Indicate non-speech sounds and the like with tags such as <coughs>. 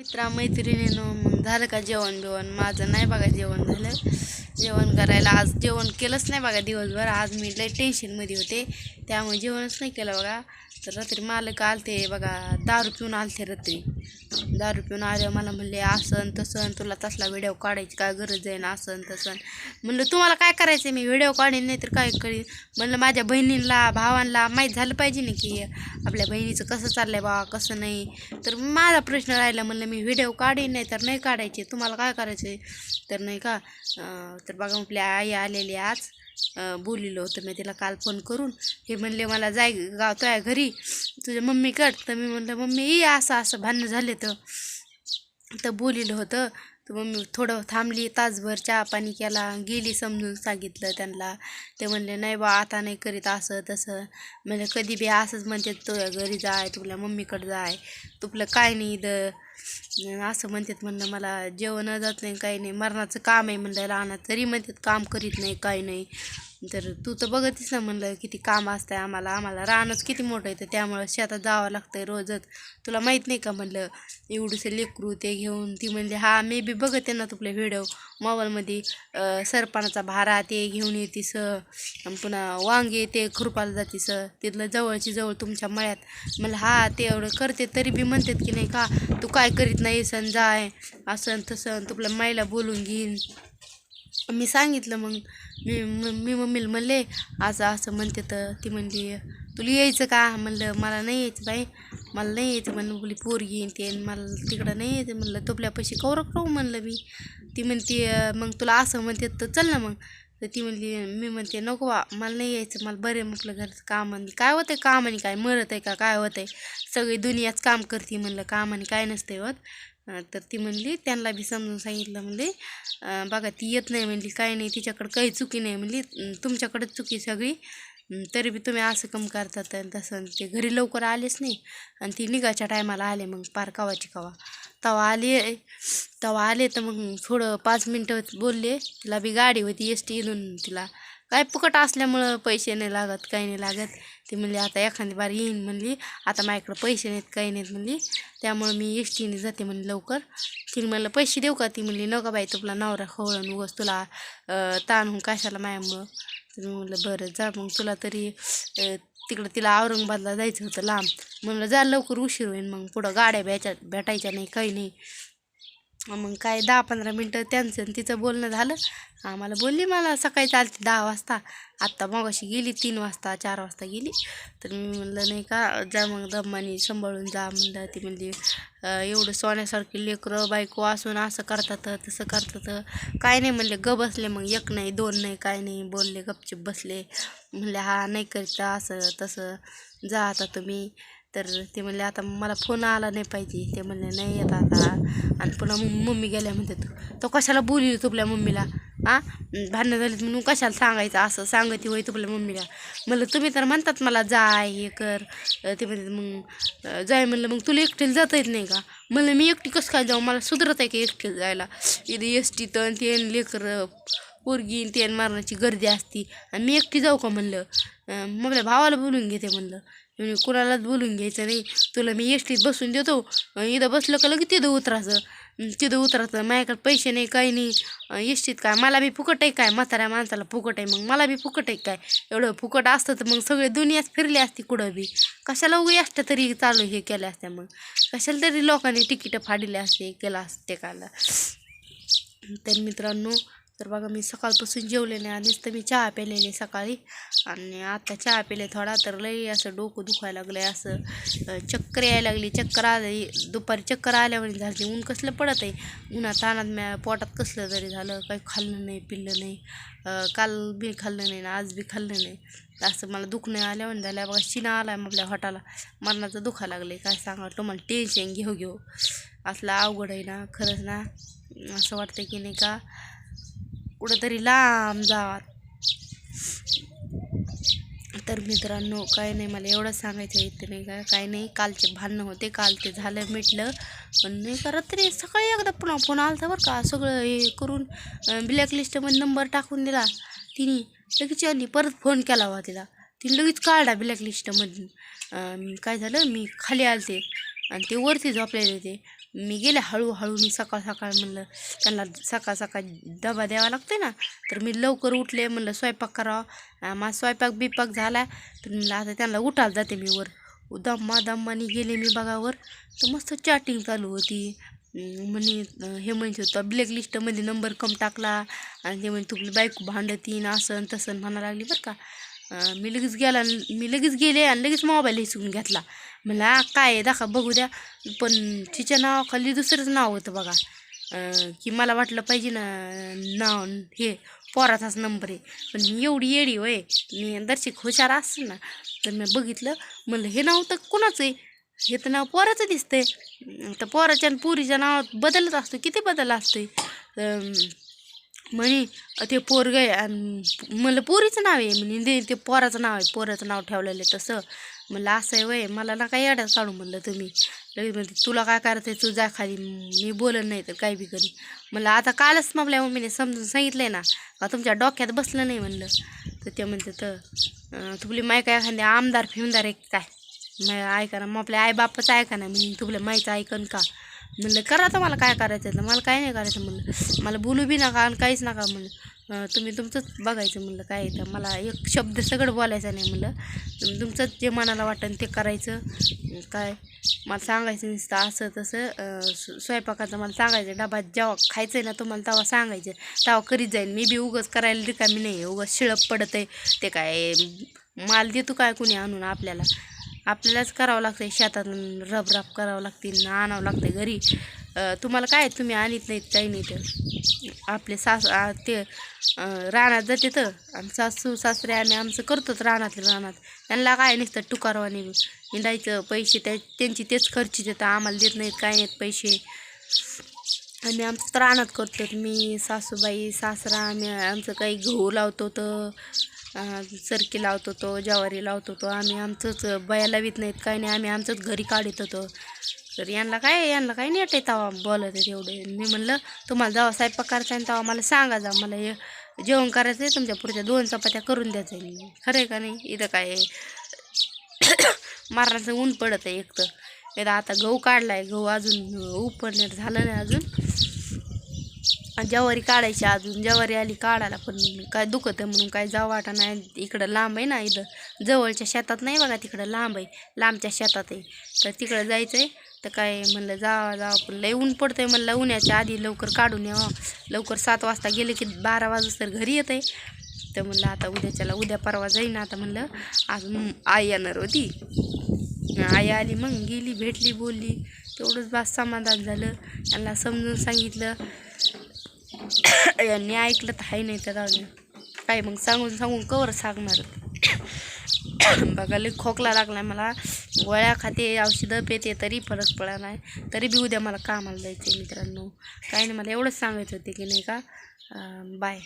मित्रा मैत्रिणीनं मग झालं का जेवण बिवण? माझं नाही बघा जेवण झालं. जेवण करायला आज जेवण केलंच नाही बघा दिवसभर. आज मी लय टेन्शनमध्ये होते. त्यामुळे जेवणच नाही केलं बघा. तर रात्री मालक आलते बघा दारू पिऊन आलते रात्री. दारू पिऊन आले मला म्हणले असं तसं तुला तसला व्हिडिओ काढायची काय गरज आहे ना? असं तसं म्हणलं तुम्हाला काय करायचं मी व्हिडिओ काढेन नाही तर काय करीन? म्हणलं माझ्या बहिणींना भावांना माहीत झालं पाहिजे ना की आपल्या बहिणीचं कसं चाललं आहे बा कसं नाही? तर माझा प्रश्न राहिला म्हणलं मी व्हिडिओ काढेन नाही तर नाही काढायचे. तुम्हाला काय करायचं आहे तर नाही का? तर बघा आपल्या आई आलेली आज. अं, होतं. मी तिला काल फोन करून हे म्हणले मला जाय गावतोय घरी. तुझ्या मम्मीकड तर मी म्हणलं मम्मी ये असं असं भांडणं झाले तर. तर बोलिलं होतं. तर मम्मी थोडं थांबली तासभर चहा पाणी केला. गेली समजून सांगितलं त्यांना. ते म्हणले नाही बा आता नाही करीत असं तसं. म्हणजे कधी बी असंच म्हणते तुझ्या घरी जाय तुला मम्मीकडं जाय. तुपलं काय नाही इथं. असं म्हणतात म्हणलं मला जेवण जात नाही काही नाही मरणाचं काम आहे म्हणलं राहणार तरी म्हणतात काम करीत नाही काही नाही. तर तू तर बघतीस ना म्हणलं किती काम असतंय आम्हाला आम्हाला रानच किती मोठं आहे तर त्यामुळं शेतात जावं लागतंय रोजच. तुला माहीत नाही का म्हणलं एवढंसं लेकरू ते घेऊन ती म्हणली हा मी बी बघते ना तुपले व्हिडिओ मोबाईलमध्ये सरपणाचा भारा ते घेऊन येतीस स पुन्हा वांगे ते खुरपाला जातीस तिथलं जवळची जवळ तुमच्या मळ्यात. मला हा ते एवढं करते तरी बी म्हणतात की नाही का तू काय करीत नाही सण जाय असं तसं न तुपल्या माईला बोलून घेईन. मी सांगितलं मग मी मी मम्मीला म्हणले असं असं म्हणते तर ती म्हणली तुला यायचं का? म्हणलं मला नाही यायचं बाई मला नाही यायचं. म्हणलं बोली पोर घेईन ते मला तिकडं नाही यायचं. म्हणलं तुपल्यापाशी कौरक राहू म्हणलं मी. ती म्हणते मग तुला असं म्हणते तर चल ना मग. तर ती म्हणली मी म्हणते नको बा मला नाही यायचं मला बरे म्हटलं घरचं काम आणि काय होतंय कामाने काय? मरत आहे का? काय होतंय? सगळी दुनियाच काम करते म्हणलं कामाने काय नसतंय होत. तर ती म्हणली त्यांना बी समजून सांगितलं म्हणली बघा ती येत नाही म्हणली काय नाही तिच्याकडं काही चुकी नाही म्हणली तुमच्याकडं तुमच्याकडंच चुकी सगळी. तरी बी तुम्ही असं कम करतात आणि तसं ते घरी लवकर आलेच नाही. आणि ती निघायच्या टायमाला आले मग पार कवाची कवा. तवा आले तवा आले तर मग थोडं पाच मिनटं बोलले तिला बी गाडी होती एस टी इथून तिला. काय फुकट असल्यामुळं पैसे नाही लागत काही नाही लागत. ती म्हणली आता एखादी बार येईन म्हणली. आता माझ्याकडं पैसे नाहीत काही नाहीत म्हणली. त्यामुळं मी एस टीने जाते म्हणली लवकर. तिने म्हणलं पैसे देऊ का? ती म्हणली नका बाई तुला नवरा खवळून उगस तुला ताण होऊन कशाला मायामुळं तर मी म्हणलं बरं जा मग तुला तरी तिकडं तिला औरंगाबादला जायचं होतं लांब. म्हणलं जा लवकर उशीर होईल मग पुढं गाड्या भेटा भेटायच्या नाही काही नाही. मग काय दहा पंधरा मिनटं त्यांचं आणि तिचं बोलणं झालं. आम्हाला बोलली मला सकाळी चालते दहा वाजता. आत्ता मगाशी गेली तीन वाजता चार वाजता गेली. तर मी म्हणलं नाही का जा मग दम्माने सांभाळून जा. म्हणलं ती म्हणली एवढं सोन्यासारखी लेकरं बायको असून असं करतात तसं करतात. काय नाही म्हणले ग बसले मग एक नाही दोन नाही काय नाही. बोलले गपचिप बसले. म्हणले हा नाही करता असं तसं. जा आता तुम्ही. तर ते म्हणले आता मला फोन आला नाही पाहिजे. ते म्हणले नाही येत आता आणि पुन्हा मग मम्मी गेल्या म्हणते तू तो कशाला बोलली तुपल्या मम्मीला? आ? भांडणं झालीत म्हणून कशाला सांगायचं? असं सांगते होय तुपल्या मम्मीला. म्हणलं तुम्ही तर म्हणतात मला जाय हे कर. ते म्हणते मग जाय म्हणलं मग तुला एकटीला जाता येत नाही का? म्हणलं मी एकटी कसं काय जाऊ? मला सुधरत आहे की एकटीला जायला? इथे एस टी तन ते लेकर पोरगी आणि मारण्याची गर्दी असती. आणि मी एकटी जाऊ का? म्हणलं. मग भावाला बोलून घेते म्हणलं. म्हणजे कुणालाच बोलून घ्यायचं नाही. तुला मी एसटीत बसून देतो. इथं बसलं का लगेच तिथं उतरायचं. तिथं उतरायचं. माझ्याकडे पैसे नाही काही नाही. एसटीत काय? मला बी फुकट आहे काय? म्हाताऱ्या माणसाला फुकट आहे मग. मला बी फुकट आहे काय? एवढं फुकट असतं तर मग सगळे दुनियाच फिरली असती कुठं बी. कशाला उगी असतं तरी चालू हे केलं असत्या मग. कशाला तरी लोकांनी तिकीटं फाडले असते केलं असते काला तर मित्रांनो तर बघा मी सकाळपासून जेवले नाही आणि तर मी चहा प्यालेली सकाळी. आणि आता चहा पेले थोडा तर लई असं डोकं दुखायला लागलं आहे असं चक्कर यायला लागली. चक्कर आली दुपारी चक्कर आल्यावर झाली ऊन कसलं पडत आहे उन्हात तानात म्या पोटात कसलं तरी झालं. काही खाल्लं नाही पिल्लं नाही. काल बी खाल्लं नाही ना आज बी खाल्लं नाही. असं मला दुखणं आल्यावर झालं बघा शिना आला आहे आपल्या हॉटाला. मरणाचं दुखा लागलं काय सांगा तुम्हाला टेन्शन घेऊ घेऊ. असलं अवघड आहे ना खरंच ना. असं वाटतं की नाही का कुठंतरी लांब जावात तर मित्रांनो काय नाही मला एवढं सांगायचं येते नाही का? काय नाही कालचे भांडणं होते काल ते झालं मिटलं. पण नाही का रात्री सकाळी एकदा पुन्हा फोन आलता बरं का सगळं हे करून ब्लॅकलिस्टमध्ये नंबर टाकून दिला. तिने लगेच यांनी परत फोन केला होता तिला. तिने लगेच काढा ब्लॅकलिस्टमधून काय झालं मी खाली आलते. आणि ते वरती झोपलेले होते. मी गेले हळूहळू मी सकाळ सकाळ म्हणलं त्यांना सकाळ सकाळ डबा द्यावा लागते ना तर मी लवकर उठले म्हणलं स्वयंपाक करावा माझा स्वयंपाक बिपाक झाला तर म्हणलं आता त्यांना उठायला जाते मी वर. दम्मा दम्मानी गेले मी बघावर तर मस्त चॅटिंग चालू होती. म्हणे हे म्हणजे होतं ब्लॅकलिस्टमध्ये नंबर कम टाकला आणि ते म्हणे तुमची बायको भांडतीन असं तसं म्हणा लागली बरं का. मी लगेच गेला मी लगेच गेले आणि लगेच मोबाईल हिसकून घेतला. मला काय आहे? दाखवा बघू द्या. पण तिच्या नावाखाली दुसरंच नाव होतं बघा. की मला वाटलं पाहिजे ना नाव हे पोराचाच नंबर आहे. पण मी एवढी येडी होय. मी दर्शिक हुशार असेल ना तर मी बघितलं. म्हणलं हे नाव तर कुणाचं आहे? हे तर नाव पोराचं दिसतंय. तर पोराच्या आणि पुरीच्या नावात बदलत असतो. किती बदल असतोय? अं, म्हणे ते पोरग आहे आणि म्हणलं पोरीचं नाव आहे म्हणे नाही ते पोराचं नाव आहे पोराचं नाव ठेवलेलं आहे तसं. म्हणलं असं आहे वय मला ना काही अडच काढू म्हणलं तुम्ही. लगेच म्हणते तुला काय करायचं तू जा खाली मी बोलत नाही तर काय बी करी म्हणलं आता कालच आपल्या मम्मीने समजून सांगितलं आहे ना का तुमच्या डोक्यात बसलं नाही म्हणलं. तर ते म्हणते तर तुपली माय काय एखाद्या आमदार फिमदार आहे काय? मग ऐका ना मग आपल्या आईबापाचं ऐका ना मी तुपल्या माईचं ऐकन का? म्हणलं करा तर मला काय करायचं तर मला काय नाही करायचं. म्हणलं मला बोलू बी नका आणि काहीच नका. म्हणलं तुम्ही तुमचंच बघायचं. म्हणलं काय तर मला एक शब्द सगळं बोलायचा नाही. म्हणलं तुम्ही तुमचंच जे मनाला वाटेल ते करायचं. काय मला सांगायचं नुसतं असं तसं स्वयंपाकाचं मला सांगायचं डबा जेव्हा खायचं आहे ना तुम्हाला तेव्हा सांगायचं तेव्हा करीत जाईल मी बी उगंच करायला रिकामी नाही उगंच शिळप पडत आहे ते काय माल देतो काय कुणी आणून आपल्याला? आपल्यालाच करावं लागतं शेतातून रबराब करावं लागते ना आणावं लागतं घरी. तुम्हाला काय तुम्ही आणत नाहीत काही नाही तर. आपले सास ते रानात जाते तर आणि सासू सासरे आम्ही आमचं करतोच रानातले रानात. त्यांना काय नसतं टुकारवाने हिंडायचं पैसे त्या त्यांची तेच खर्ची देतं आम्हाला देत नाहीत काय नाहीत पैसे. आम्ही आमचं तर अनाथ करतो मी सासूबाई सासरा आम्ही आमचं काही गहू लावतो तर सरकी लावतो तो ज्वारी लावतो तो आम्ही आमचंच बया लावीत नाहीत काही नाही आम्ही आमचंच घरी काढत होतो. तर यांना काय यांना काय नेट आहे तेव्हा बोलत आहे तेवढे मी म्हणलं तुम्हाला जावा स्वयंपाक करायचा आहे तेव्हा मला सांगा जा मला हे जेवण करायचं आहे तुमच्या पुढच्या दोन चपात्या करून द्यायचं आहे मी. खरं आहे का नाही? इथं काय <coughs> मारण्याचं ऊन पडत आहे एक तर. आता गहू काढला आहे गहू अजून उपडण्यात झालं नाही अजून. ज्वारी काढायची अजून ज्वारी आली काढायला पण काय दुखत आहे म्हणून काय जाऊ वाटा नाही. इकडं लांब आहे ना इथं. जवळच्या शेतात नाही बघा तिकडं लांब आहे. लांबच्या शेतात आहे. तर तिकडं जायचं आहे तर काय म्हणलं जावा जावा. पण लय ऊन पडतं आहे म्हणलं. उन्हाच्या आधी लवकर काढून यावं. लवकर सात वाजता गेले की बारा वाजता तर घरी येत आहे तर म्हणलं आता उद्याच्याला उद्या परवा जाईन आता म्हणलं. आज आई येणार होती. आई आली मग गेली भेटली बोलली. तेवढंच बास समाधान झालं. त्यांना समजून सांगितलं. <coughs> यांनी ऐकलं तर आहे नाही तर जाऊ काय मग सांगून सांगून कवर सांगणार? <coughs> बघा लई खोकला लागलाय मला. गोळ्या खाते औषधं पेते तरी फरक पडा नाही. तरी बी उद्या मला कामाला जायचं आहे मित्रांनो. काही नाही मला एवढंच सांगायचं होते की नाही का? बाय